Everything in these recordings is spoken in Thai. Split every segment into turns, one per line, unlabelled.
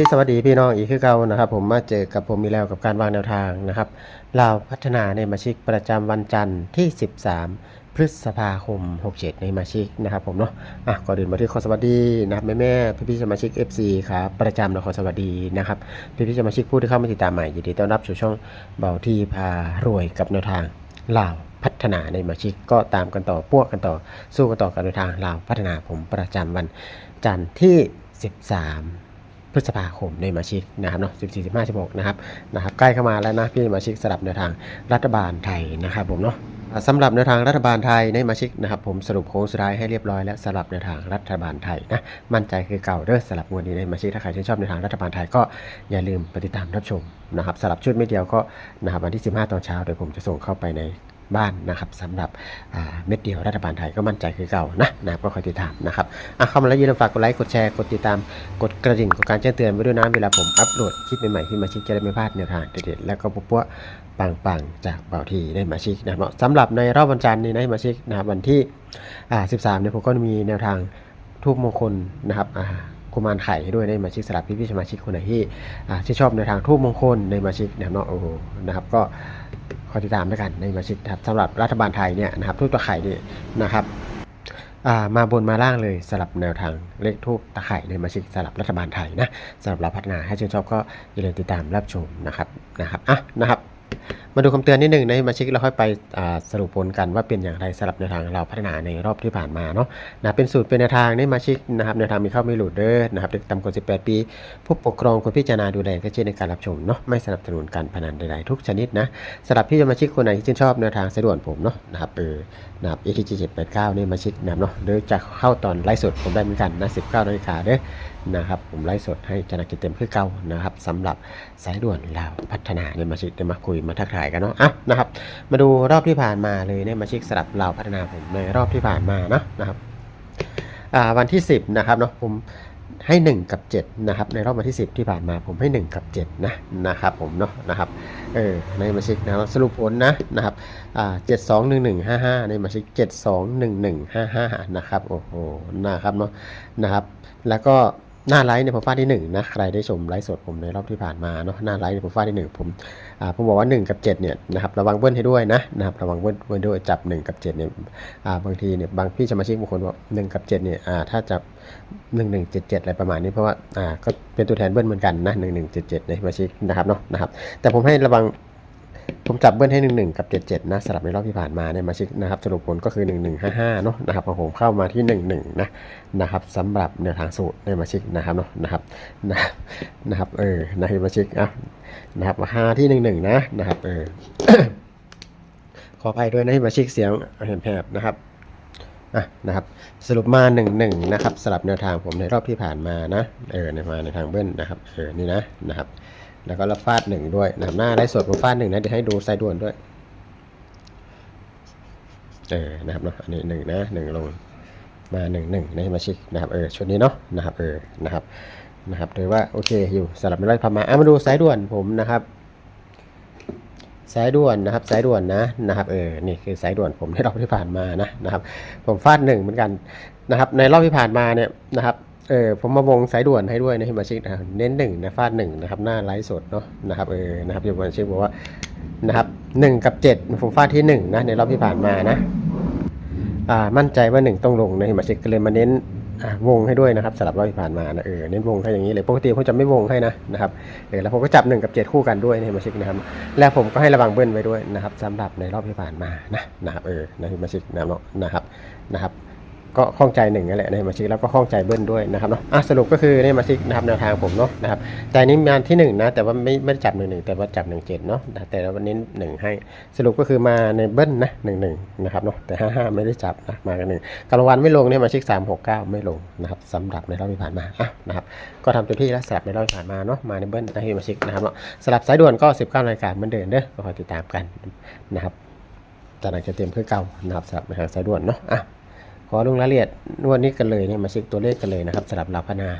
ีสวัสดีพี่น้องอีกคือเก่านะครับ ผมมาเจอกับผมมีแล้วกับการวางแนวทางนะครับลาพัฒนาในมาชิกประจำวันจันทร์ที่ 13 พฤษภาคม 67 ในมาชิกนะครับ ผมเนาะอะก่อนอื่นมาที่ขอสวัสดีนะครับแม่แม่พี่พี่สมาชิก FC ครับประจำและขอสวัสดีนะครับพี่พี่สมาชิกผู้ที่เข้ามาติดตามใหม่ยินดีต้อนรับสู่ช่องเบาที่พารวยกับแนวทางลาพัฒนาในมาชิกก็ตามกันต่อพวกกันต่อสู้กันต่อกับแนวทางลาพัฒนาผมประจำวันจันทร์ที่ 13 พฤษภาคมในมาชิกนะครับเนาะ14 15 16นะครับนะครับ ใกล้เข้ามาแล้วนะพี่มาชิกสลับแนวทางรัฐบาลไทยนะครับผมเนาะสำหรับแนวทางรัฐบาลไทยในมาชิกนะครับผมสรุปโค้งสุดท้ายให้เรียบร้อยแล้วสำหรับแนวทางรัฐบาลไทยนะมั่นใจคือเก่าเด้อสำหรับวดนี้ในมาชิกถ้าใครชื่นชอบแนวทางรัฐบาลไทยก็อย่าลืมไปติดตามรับชมนะครับสำหรับชุดไม่เดียวก็นะครับวันที่ 15 ตอนเช้าเดี๋ยผมจะส่งเข้าไปใน บ้านนะครับสำหรับเม็ดเดียวรัฐบาลไทยก็มั่นใจคือเก่านะนะครับก็คอยติดตามนะครับอะเข้ามาแล้วอย่าลืมฝากกดไลค์กดแชร์กดติดตามกดกระดิ่งกดการแจ้งเตือนไว้ด้วยนะเวลาผมอัปโหลดคลิปใหม่ๆที่มาชิกจะได้ไม่พลาดแนวทางเด็ดๆแล้วก็ปุ๊บๆปังๆจากเบาทีได้มาชิกนะครับสำหรับในรอบวันจันทร์นี้นะมาชิกนะครับวันที่13เนี่ยผมก็มีแนวทางทูบมงคลนะครับกุมารไข่ด้วยในมาชิกสำหรับพี่ๆสมาชิกคนไหนที่อ่าที่ชอบแนวทางทูบมงคลในมาชิกนะครับเนาะโอ้โหนะครับก็ คอยติดตามด้วยกันในมาชิกครับสำหรับรัฐบาลไทยเนี่ยนะครับทูบตัวไข่นี่นะครับมาบนมาล่างเลยสลับแนวทางเลขทูปตะไคร่ในมาชิกสลับรัฐบาลไทยนะสำหรับเราพัฒนาให้ชื่นชอบก็อย่าลืมติดตามรับชมนะครับนะครับอะนะครับ มาดูคำเตือนนิดหนึ่งในมาชิกเราค่อยไปสรุปผลกันว่าเป็นอย่างไรสำหรับแนวทางเราพัฒนาในรอบที่ผ่านมาเนาะนะเป็นสูตรเป็นแนวทางในมาชิกนะครับแนวทางมีเข้าไม่หลุดเด้อนะครับเด็กต่ำกว่า 18 ปี ผู้ปกครองควรพิจารณาดูแลก็เช่นในการรับชมเนาะไม่สนับสนุนการพนันใดๆทุกชนิดนะสำหรับพี่สมาชิกคนไหนที่ชื่นชอบแนวทางสะดวกผมเนาะนะครับเออนะครับ ATG 789นี่มาชิดนะเนาะหรือจะเข้าตอนไลฟ์สดผมได้เหมือนกันนะ19นาฬิกาเด้อ นะครับ ผมไลฟ์สดให้จนากิจเต็มคือเก่านะครับสำหรับสายด่วนลาวพัฒนาเนี่ยมาชิดได้มาคุยมาทักทายกันเนาะอะนะครับ มาดูรอบที่ผ่านมาเลยเนี่ยมาชิกสลับลาวพัฒนาผมในรอบที่ผ่านมานะนะครับอ่าวันที่ 10นะครับเนาะผมให้ 1 กับ 7 นะครับ ในรอบวันที่ 10 ที่ผ่านมาผมให้ 1 กับ 7 นะนะครับผมเนาะนะครับเออในมาชิกนะสรุปผลนะนะครับอ่าเจ็ดสองหนึ่งหนึ่งห้าห้าในมายเลขเจ็ดสองหนึ่งหนึ่งห้าห้านะครับโอ้โหนะครับเนาะนะครับ แล้วก็ หน้าไลฟ์เนี่ยผมฟาดที่หนึ่งนะใครได้ชมไลฟ์สดผมในรอบที่ผ่านมาเนาะหน้าไลฟ์เนี่ยผมฟาดที่หนึ่งผมอ่าผมบอกว่าหนึ่งกับเจ็ดเนี่ยนะครับระวังเบิ้ลให้ด้วยนะนะครับระวังเบิ้ลเบิ้ลด้วยจับหนึ่งกับเจ็ดเนี่ยอ่าบางทีเนี่ยบางพี่สมาชิกบางคนบอกหนึ่งกับเจ็ดเนี่ยอ่าถ้าจับหนึ่งหนึ่งเจ็ดเจ็ดอะไรประมาณนี้เพราะว่าอ่าก็เป็นตัวแทนเบิ้ลเหมือนกันนะหนึ่งหนึ่งเจ็ดเจ็ดในสมาชิกนะครับเนาะนะครับแต่ผมให้ระวัง ผมจับเบิ้ลให้หนึ่งหนึ่งกับเจ็ดเจ็ดนะสลับในรอบที่ผ่านมาเนี่ยมาชิกนะครับสรุปผลก็คือหนึ่งหนึ่งห้าห้าเนาะนะครับของผมเข้ามาที่หนึ่งหนึ่งนะนะครับสำหรับแนวทางสูตรในมาชิกนะครับเนาะนะครับนะนะครับเออนะให้มาชิกอะนะครับมาห้าที่หนึ่งหนึ่งนะนะครับเออขออภัยด้วยนะให้มาชิกเสียงแหบๆนะครับอะนะครับสรุปมาหนึ่งหนึ่งนะครับสลับแนวทางผมในรอบที่ผ่านมานะเออในมาในทางเบิ้ลนะครับเออนี่นะนะครับ แล้วก็รับฟาดหนึ่งด้วยนะครับหน้าไลฟ์สดผมฟาดหนึ่งนะเดี๋ยวให้ดูไซด์ด่วนด้วยเออนะครับเนาะอันนี้หนึ่งนะหนึ่งลงมาหนึ่งหนึ่งในมาชิกนะครับเออชุดนี้เนาะนะครับเออนะครับนะครับถือว่าโอเคอยู่สลับไม่ไล่พามาอะมาดูสายด่วนผมนะครับสายด่วนนะครับสายด่วนนะนะครับเออนี่คือสายด่วนผมในรอบที่ผ่านมานะนะครับ ผมฟาดหนึ่งเหมือนกันนะครับ ในรอบที่ผ่านมาเนี่ยนะครับ เออผมมาวงสายด่วนให้ด้วยนะให้มาชิกนะคเน้นหนึ่งนะฟาดหนึ่งนะครับหน้าไลฟ์สดเนาะนะครับเออนะครับอย่ามาชิกบอกว่านะครับหนึ่งกับเจ็ดผมฟาดที่หนึ่งนะในรอบที่ผ่านมานะอ่ามั่นใจว่าหนึ่งต้องลงนะให้มาชิกก็เลยมาเน้นวงให้ด้วยนะครับสำหรับรอบที่ผ่านมานะเออเน้นวงให้อย่างนี้เลยปกติผมจะไม่วงให้นะนะครับเออแล้วผมก็จับหนึ่งกับเจ็ดคู่กันด้วยนะให้มาชิกนะครับแล้วผมก็ให้ระวังเบิ้ลไว้ด้วยนะครับสำหรับในรอบที่ผ่านมานะนะครับเออนะให้มาชิกนะเนาะนะครับนะครับ ก็ข้องใจหนึ่งนั่นแหละในมาชิกแล้วก็ข้องใจเบิ้ลด้วยนะครับเนาะอะสรุปก็คือในมาชิกนะครับแนวทางผมเนาะนะครับแต่อันนี้งานที่หนึ่งนะ แต่ว่าไม่ไม่ได้จับหนึ่งหนึ่งแต่ว่าจับหนึ่งเจ็ดเนาะแต่เราวันนี้หนึ่งให้สรุปก็คือมาในเบิ้ลนะหนึ่งหนึ่งนะครับเนาะแต่ห้าห้าไม่ได้จับนะมากันหนึ่งกลางวันไม่ลงเนี่ยมาชิกสามหกเก้าไม่ลงนะครับสำหรับในรอบที่ผ่านมาอะนะครับก็ทำเต็มที่แล้วสลับในรอบที่ผ่านมาเนาะมาในเบิ้ลนะให้มาชิกนะครับเนาะสลับสายด่วนก็สิบเก้านาฬิกาเหมือนเดิมเด้อก็คอยติดตามกันนะครับจากนั้นจะเต็มเพื่อเก่านะครับสำหรับในทางสายด่วนเนาะอะ ขอลงรายละเอียดงวดนี้กันเลยเนี่ยมาเช็คตัวเลขกันเลยนะครับสำหรับลาวพนา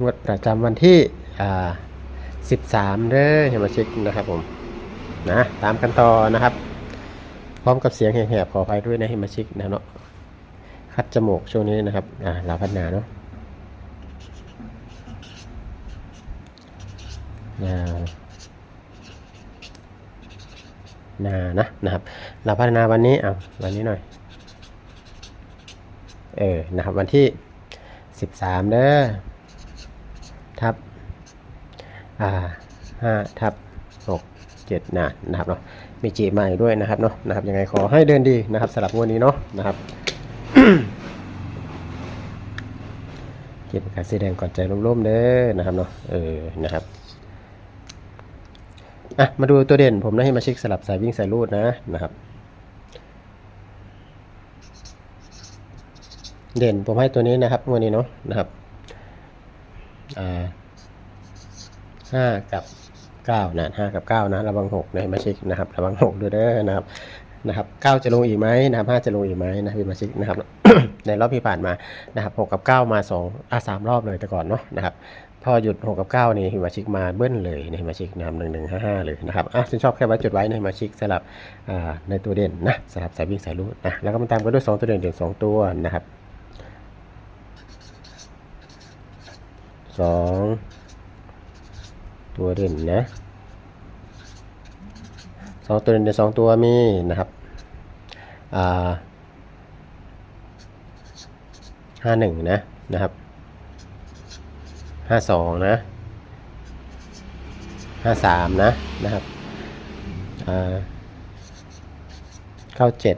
งวดประจำวันที่อ่า13เด้อมาเช็คนะครับผมนะตามกันต่อนะครับ พร้อมกับเสียงแหบๆขออภัยด้วยนะให้มาเช็คนะเนาะคัดจมูกช่วงนี้นะครับอ่าลาพนาเนาะนานานะนะครับเราพัฒนาวันนี้เอาวันนี้หน่อย เออ นะครับ วันที่ 13เด้อทับ อ่าห้าทับหกเจ็ดนะนะครับเนาะ มีจีใหม่ด้วยนะครับเนาะ นะครับ ยังไงขอให้เดินดีนะครับสำหรับงวดนี้เนาะ นะครับเก็บการสีแดงก่อนใจร่มๆเด้อนะครับเนาะ เออ นะครับอะมาดูตัวเด่นผมนะให้มาเช็คสลับสายวิ่งสายรูดนะนะครับ เด่นผมให้ตัวนี้นะครับวดนี้เนาะนะครับอ่าห้ากับเก้านะห้ากับเก้านะ ระวังหกนะมาชิกนะครับ ระวังหกด้วยเด้อนะครับนะครับเก้าจะลงอีกไหมนะครับห้าจะลงอีกไหมนะพี่มาชิกนะครับ ในรอบที่ผ่านมานะครับหกกับเก้ามาสองอะสามรอบเลยแต่ก่อนเนาะนะครับพอหยุดหกกับเก้านี่ฮิมาชิกมาเบิ้ลเลยนะฮิมาชิกนำหนึ่งหนึ่งห้าห้าเลยนะครับอะฉันชอบแค่ไว้จุดไว้ในฮิมาชิกสลับในตัวเด่นนะสลับสายวิ่งสายรูดนะแล้วก็มาตามกันด้วยสองตัวเด่นเด่นสองตัวนะครับ สองตัวเด่นนะสองตัวเด่นในสองตัวมีนะครับอ่าห้าหนึ่งนะนะครับห้าสองนะห้าสามนะนะครับอ่าเก้าเจ็ด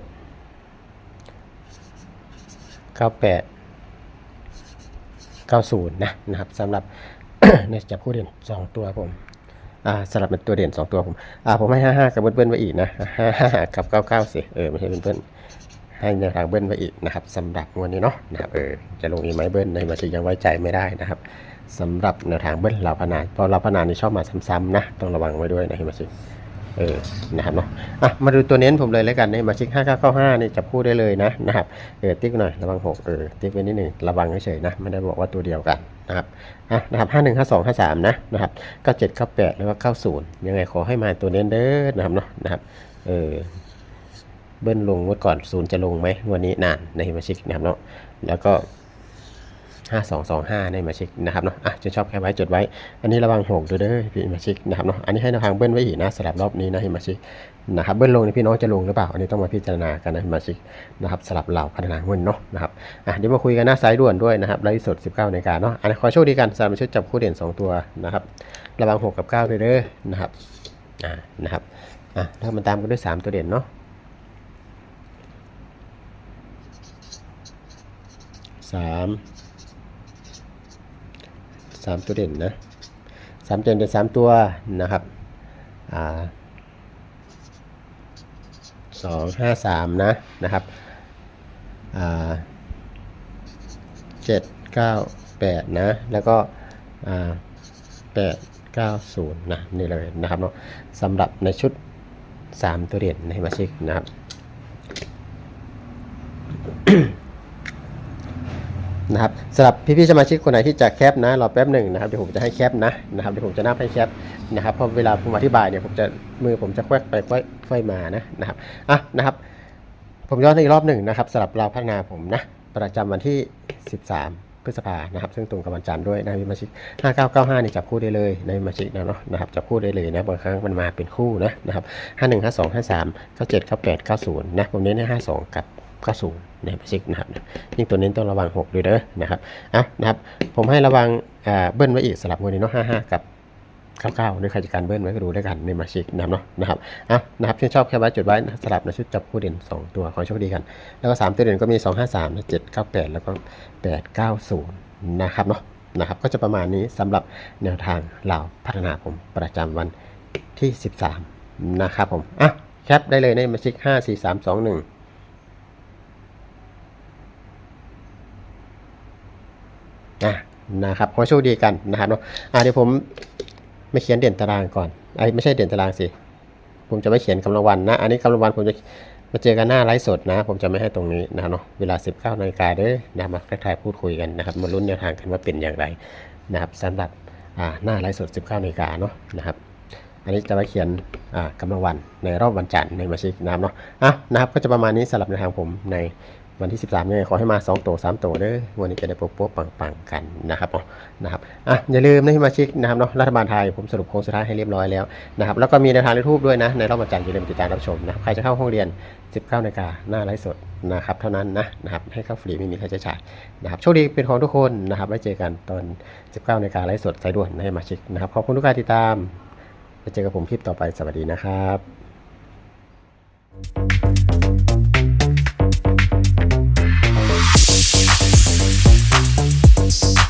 เก้าแปด เก้าศูนะนะครับสำหรับเนี่ยจะพูดเด่นสองตัวผมอ่าสลับเป็นตัวเด่นสองตัวผมอ่าผมให้ห้าห้ากับเบิ้ลเบิ้ลไว้อีกนะห้าห้ากับเก้าเก้าสิ เออ ไม่ใช่เป็นเบิ้ลให้แนวทางเบิ้ลไว้อีกนะครับสำหรับงวันนี้เนาะนะครับเออจะลงอีกไหมเบิ้ลในมาชิยังไว้ใจไม่ได้นะครับสำหรับแนวทางเบิ้ลเราพนานเพราะเราพนานนี่ชอบมาซ้ำๆนะต้องระวังไว้ด้วยนะให้มาชิ เออนะครับเนาะอะมาดูตัวเน้นผมเลยแล้วกันในมาชิห้าเก้าเก้าห้านี่จับคู่ได้เลยนะนะครับเออติ๊กหน่อยระวังหกเออติ๊กไว้นิดหนึ่งระวังเฉยๆนะไม่ได้บอกว่าตัวเดียวกันนะครับอะนะครับห้าหนึ่งห้าสองห้าสามนะนะครับเก้าเจ็ดเก้าแปดแล้วก็เก้าศูนย์ยังไงขอให้มาตัวเน้นเด้อนะครับเนาะนะครับเออเบิ้ลลงเมื่อก่อนศูนย์จะลงไหมวันนี้นานในมาชิกนะครับเนาะแล้วก็ ห้าสองสองห้าในมาชิกนะครับเนาะอะจะชอบแค่ไว้จดไว้ อันนี้ระวังหกด้วยเด้อพี่มาชิกนะครับเนาะอันนี้ให้นวทางเบิ้ลไว้อีกนะสำหรับรอบนี้นะพี่มาชิกนะครับเบิ้ลลงนี่พี่น้องจะลงหรือเปล่าอันนี้ต้องมาพิจารณากันนะพี่มาชิกนะครับสลับเหล่าพัฒนาเงินเนาะนะครับอะเดี๋ยวมาคุยกันหน้าสายด่วนด้วยนะครับไลฟ์สด 19นาฬิกาเนาะอันนี้ขอโชคดีกันสำหรับชุดจับคู่เด่น 2 ตัวนะครับระวัง6กับ9ด้วยเด้อนะครับอ่านะครับอะถ้ามันตามกันด้วย 3 ตัวเด่นเนาะสาม สามตัวเด่นนะสามตัวเด่นสามตัวนะครับอ่าสองห้าสามนะนะครับอ่าเจ็ดเก้าแปดนะแล้วก็อ่าแปดเก้าศูนย์นะนี่เลยนะครับเนาะสำหรับในชุดสามตัวเด่นในมาชิกนะครับ นะครับสำหรับพี่ๆสมาชิกคนไหนที่จะแคปนะรอแป๊บหนึ่งนะครับเดี๋ยวผมจะให้แคปนะนะครับเดี๋ยวผมจะนับให้แคปนะครับเพราะเวลาผมอธิบายเนี่ยผมจะมือผมจะแควกไปค่อยค่อยมานะนะครับอะนะครับผมย้อนอีกรอบหนึ่งนะครับสำหรับเราพัฒนาผมนะประจำวันที่ 13พฤษภานะครับซึ่งตรงกับวันจันทร์ด้วยนะมีมาชิก 5995นี่จับคู่ได้เลยในมาชิกนะเนาะนะครับจับคู่ได้เลยนะบางครั้งมันมาเป็นคู่นะนะครับ 51 52 53 97 98 90 นะผมเน้นให้52 กับ 90 ในมาชิกนะครับยิ่งตัวเน้ต้องระวัง 6 ด้วยเด้อนะครับอะนะครับ ผมให้ระวังเบิ้ลไว้อีกสลับมือนี้เนาะ55 กับ99ด้วยใครจะการเบิ้ลไว้ก็ดูด้วยกันในมาชิกนะครับเนาะนะครับอะนะครับที่ชอบแค่ไว้จุดไว้สลับในชุดจับคู่เด่น 2 ตัวขอโชคดีกัน แล้วก็ 3 ตัวเด่นก็มี 253นะ798 แล้วก็ 890 นะครับเนาะนะครับก็จะประมาณนี้สำหรับแนวทางเหล่าพัฒนาผมประจำวันที่ 13 นะครับผมอะแคปได้เลยในมาชิก 5 4 3 2 1 อะนะครับขอโชคดีกันนะครับเนาะอะเดี๋ยวผมไม่เขียนเด่นตารางก่อนไอ้ไม่ใช่เด่นตารางสิผมจะไม่เขียนกำลังวันนะ อันนี้กำลังวันผมจะมาเจอกันหน้าไลฟ์สดนะ ผมจะไม่ให้ตรงนี้นะเนาะเวลา 19นาฬิกาเด้อนะมาทักทายพูดคุยกันนะครับมาลุ้นแนวทางกันว่าเป็นอย่างไรนะครับสำหรับหน้าไลฟ์สด 19นาฬิกาเนาะนะครับอันนี้จะไว้เขียนกำลังวันในรอบวันจันทร์ในมาชิกนะครับเนาะอะนะครับก็จะประมาณนี้สำหรับในวทางผมใน วันที่ 13ยังไงขอให้มา2ตัว3ตัวเด้อวันนี้จะได้โป๊ะปังๆกันนะครับเนาะนะครับอะอย่าลืมนะที่มาชิกนะครับเนาะรัฐบาลไทยผมสรุปโค้งสุดท้ายให้เรียบร้อยแล้วนะครับแล้วก็มีในวทางยูทูบด้วยนะในรอบวันจันทร์อย่าลืมติดตามรับชมนะคใครจะเข้าห้องเรียน 19นาฬิกาหน้าไลฟ์สดนะครับเท่านั้นนะนะครับให้เข้าฟรีไม่มีค่าใช้จ่ายนะครับโชคดีเป็นของทุกคนนะครับไว้เจอกันตอน 19นาฬิกาไลฟ์สดสายด่วนให้มาชิกนะครับขอบคุณทุกการติดตามไว้เจอกับผมคลิปต่อไปสวัสดีนะครับ Peace.